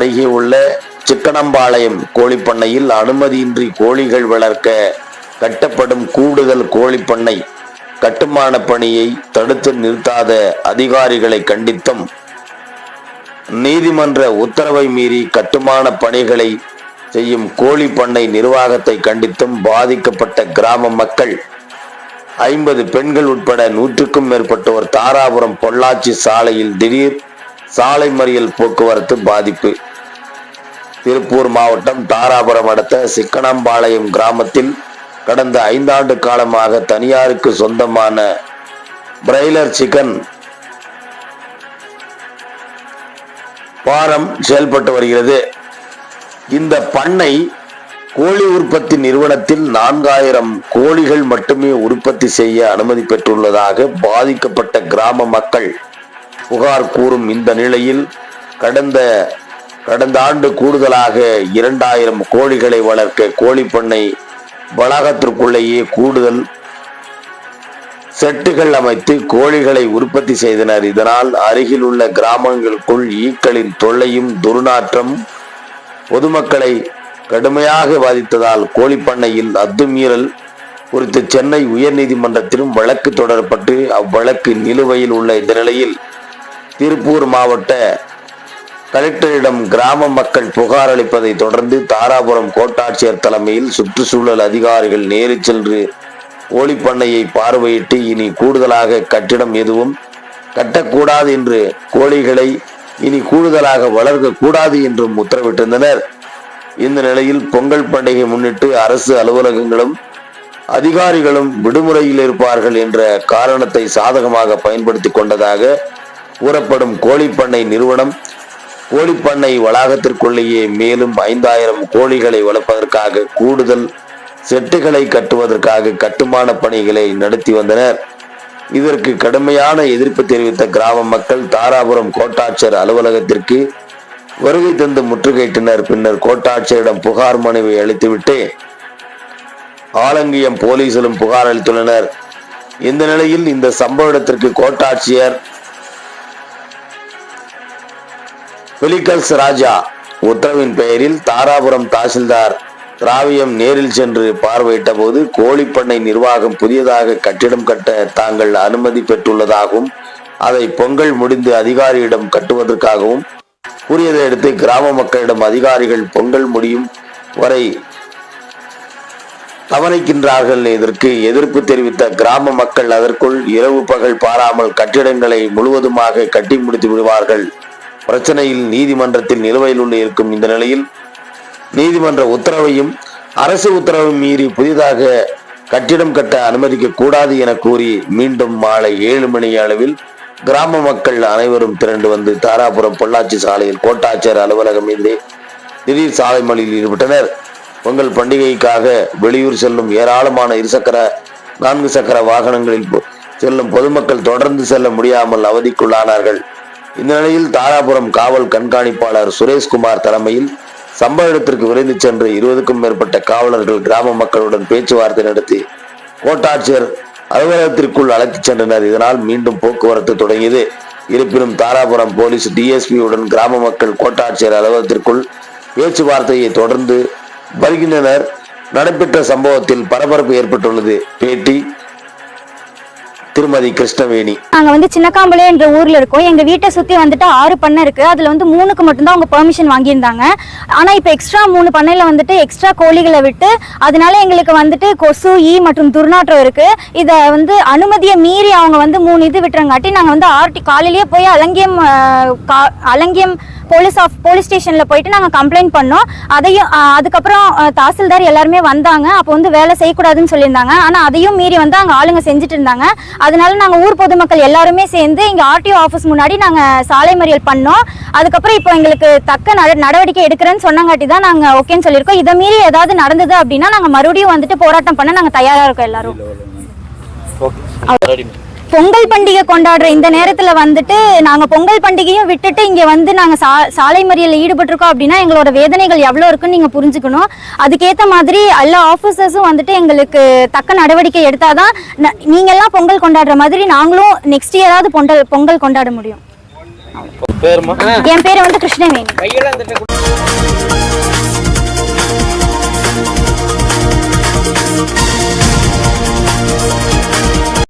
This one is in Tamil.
அருகே உள்ள சிக்கனம்பாளையம் கோழிப்பண்ணையில் அனுமதியின்றி கோழிகள் வளர்க்க கட்டப்படும் கூடுதல் கோழிப்பண்ணை. கட்டுமான பணியை தடுத்து நிறுத்தாத அதிகாரிகளை கண்டித்தும். நீதிமன்ற உத்தரவை மீறி கட்டுமான பணிகளை செய்யும் கோழி பண்ணை நிர்வாகத்தை கண்டித்தும் பாதிக்கப்பட்ட கிராம மக்கள். ஐம்பது பெண்கள் உட்பட நூற்றுக்கும் மேற்பட்டோர் தாராபுரம் பொள்ளாச்சி சாலையில் திடீர் சாலை மறியல் போக்குவரத்து பாதிப்பு. திருப்பூர் மாவட்டம் தாராபுரம் அடுத்த சிக்கனம்பாளையம் கிராமத்தில் கடந்த ஐந்தாண்டு காலமாக தனியாருக்கு சொந்தமான பிரைலர் சிக்கன் பாரம் செயல்பட்டு வருகிறது. இந்த பண்ணை கோழி உற்பத்தி நிறுவனத்தில் நான்காயிரம் கோழிகள் மட்டுமே உற்பத்தி செய்ய அனுமதி பெற்றுள்ளதாக பாதிக்கப்பட்ட கிராம மக்கள் புகார் கூறும் இந்த நிலையில் கடந்த கடந்த ஆண்டு கூடுதலாக இரண்டாயிரம் கோழிகளை வளர்க்க கோழிப்பண்ணை வளாகத்திற்குள்ளேயே கூடுதல் செட்டுகள் அமைத்து கோழிகளை உற்பத்தி செய்தனர். இதனால் அருகில் உள்ள கிராமங்களுக்குள் ஈக்களின் தொல்லையும் துர்நாற்றம் பொதுமக்களை கடுமையாக பாதித்ததால் கோழிப்பண்ணையில் அத்துமீறல் குறித்து சென்னை உயர்நீதிமன்றத்திலும் வழக்கு தொடரப்பட்டு அவ்வழக்கு நிலுவையில் உள்ள இந்த நிலையில் திருப்பூர் மாவட்ட கலெக்டரிடம் கிராம மக்கள் புகார் அளிப்பதை தொடர்ந்து தாராபுரம் கோட்டாட்சியர் தலைமையில் சுற்றுச்சூழல் அதிகாரிகள் நேரில் சென்று கோழிப்பண்ணையை பார்வையிட்டு இனி கூடுதலாக கட்டிடம் எதுவும் கட்டக்கூடாது என்று கோழிகளை இனி கூடுதலாக வளர்க்க கூடாது என்றும் உத்தரவிட்டிருந்தனர். இந்த நிலையில் பொங்கல் பண்டிகை முன்னிட்டு அரசு அலுவலகங்களும் அதிகாரிகளும் விடுமுறையில் இருப்பார்கள் என்ற காரணத்தை சாதகமாக பயன்படுத்தி கொண்டதாக கூறப்படும் கோழிப்பண்ணை நிறுவனம் கோழிப்பண்ணை வளாகத்திற்குள்ளேயே மேலும் ஐந்தாயிரம் கோழிகளை வளர்ப்பதற்காக கூடுதல் செட்டுகளை கட்டுவதற்காக கட்டுமான பணிகளை நடத்தி வந்தனர். இதற்கு கடுமையான எதிர்ப்பு தெரிவித்த கிராம மக்கள் தாராபுரம் கோட்டாட்சியர் அலுவலகத்திற்கு வருகை தந்து முற்றுகையிட்டனர். பின்னர் கோட்டாட்சியரிடம் புகார் மனுவை அளித்துவிட்டு ஆலங்கியம் போலீசிலும் புகார் அளித்துள்ளனர். இந்த நிலையில் இந்த சம்பவ இடத்திற்கு கோட்டாட்சியர் பிலிக்கல்ஸ் ராஜா உத்தரவின் பெயரில் தாராபுரம் தாசில்தார் திராவியம் நேரில் சென்று பார்வையிட்ட போது கோழிப்பண்ணை நிர்வாகம் புதியதாக கட்டிடம் கட்ட தாங்கள் அனுமதி பெற்றுள்ளதாகவும் அதை பொங்கல் முடிந்து அதிகாரியிடம் கட்டுவதற்காகவும் கூறியதை அடுத்து கிராம மக்களிடம் அதிகாரிகள் பொங்கல் முடியும் வரை கவனிக்கின்றார்கள். இதற்கு எதிர்ப்பு தெரிவித்த கிராம மக்கள் அதற்குள் இரவு பகல் பாராமல் கட்டிடங்களை முழுவதுமாக கட்டி முடித்து விடுவார்கள். பிரச்சனையில் நீதிமன்றத்தில் நிலுவையில் உள்ள இருக்கும் இந்த நிலையில் நீதிமன்ற உத்தரவையும் அரசு உத்தரவை மீறி புதிதாக கட்டிடம் கட்ட அனுமதிக்க கூடாது என கூறி மீண்டும் மாலை ஏழு மணி அளவில் கிராம மக்கள் அனைவரும் திரண்டு வந்து தாராபுரம் பொள்ளாச்சி சாலையில் கோட்டாட்சியர் அலுவலகம் மீது திடீர் சாலை மலையில் ஈடுபட்டனர். பொங்கல் பண்டிகைக்காக வெளியூர் செல்லும் ஏராளமான இருசக்கர நான்கு சக்கர வாகனங்களில் செல்லும் பொதுமக்கள் தொடர்ந்து செல்ல முடியாமல் அவதிக்குள்ளானார்கள். இந்த நிலையில் தாராபுரம் காவல் கண்காணிப்பாளர் சுரேஷ்குமார் தலைமையில் சம்பவ இடத்திற்கு விரைந்து சென்று இருபதுக்கும் மேற்பட்ட காவலர்கள் கிராம மக்களுடன் பேச்சுவார்த்தை நடத்தி கோட்டாட்சியர் அலுவலகத்திற்குள் அழைத்துச் சென்றனர். இதனால் மீண்டும் போக்குவரத்து தொடங்கியது. இருப்பினும் தாராபுரம் போலீஸ் டிஎஸ்பியுடன் கிராம மக்கள் கோட்டாட்சியர் அலுவலகத்திற்குள் பேச்சுவார்த்தையை தொடர்ந்து வருகின்றனர். நடைபெற்ற சம்பவத்தில் பரபரப்பு ஏற்பட்டுள்ளது. பேட்டி திருமதி கிருஷ்ணவேணி. நாங்க வந்து சின்னக்காம்பலே என்ற ஊர்ல இருக்கோம். எங்க வீட்டை சுத்தி வந்துட்டு ஆறு பண்ணை இருக்கு. அதுல வந்து மூணுக்கு மட்டும்தான் அவங்க பெர்மிஷன் வாங்கியிருந்தாங்க. ஆனா இப்ப எக்ஸ்ட்ரா மூணு பண்ணையில வந்துட்டு எக்ஸ்ட்ரா கோழிகளை விட்டு அதனால எங்களுக்கு வந்துட்டு கொசு ஈ மற்றும் துர்நாற்றம் இருக்கு. இத வந்து அனுமதியை மீறி அவங்க வந்து மூணு இது விட்டுறங்காட்டி நாங்க வந்து ஆர்டி காலையிலேயே போய் அலங்கியம் கா- அலங்கியம் போலீஸ் ஆஃப் போலீஸ் ஸ்டேஷன்ல போயிட்டு நாங்க கம்ப்ளைண்ட் பண்ணோம். அதையும் அதுக்கப்புறம் தாசில்தார் எல்லாருமே வந்தாங்க. அப்போ வந்து வேலை செய்யக்கூடாதுன்னு சொல்லியிருந்தாங்க. ஆனா அதையும் மீறி வந்து அங்க ஆளுங்க செஞ்சுட்டு இருந்தாங்க அதனால நாங்க ஊர் பொதுமக்கள் எல்லாருமே சேர்ந்து இங்க ஆர்டிஓ ஆஃபீஸ் முன்னாடி நாங்க சாலை மறியல் பண்ணோம். அதுக்கப்புறம் இப்போ எங்களுக்கு தக்க நட- நடவடிக்கை எடுக்கிறேன்னு சொன்னங்காட்டி தான் நாங்க ஓகேன்னு சொல்லியிருக்கோம். இதை மீறி ஏதாவது நடந்தது அப்படின்னா நாங்க மறுபடியும் வந்துட்டு போராட்டம் பண்ண நாங்க தயாரா இருக்கோம் எல்லாரும். பொங்கல் பண்டிகை கொண்டாடுற இந்த நேரத்துல வந்துட்டு நாங்க பொங்கல் பண்டிகையும் விட்டுட்டு இங்க வந்து நாங்க சா- சாலை மறியல்ல ஈடுபட்டிருக்கோம் அப்படின்னா எங்களோட வேதனைகள் எவ்வளவு இருக்குன்னு நீங்க புரிஞ்சுக்கணும். அதுக்கேத்த மாதிரி எல்லா ஆபீசர்ஸும் வந்துட்டு எங்களுக்கு தக்க நடவடிக்கை எடுத்தாதான் ந- நீங்க எல்லாம் பொங்கல் கொண்டாடுற மாதிரி நாங்களும் நெக்ஸ்ட் இயராவது பொங்கல் பொங்கல் கொண்டாட முடியும். என் பேரு வந்து கிருஷ்ணவேணி.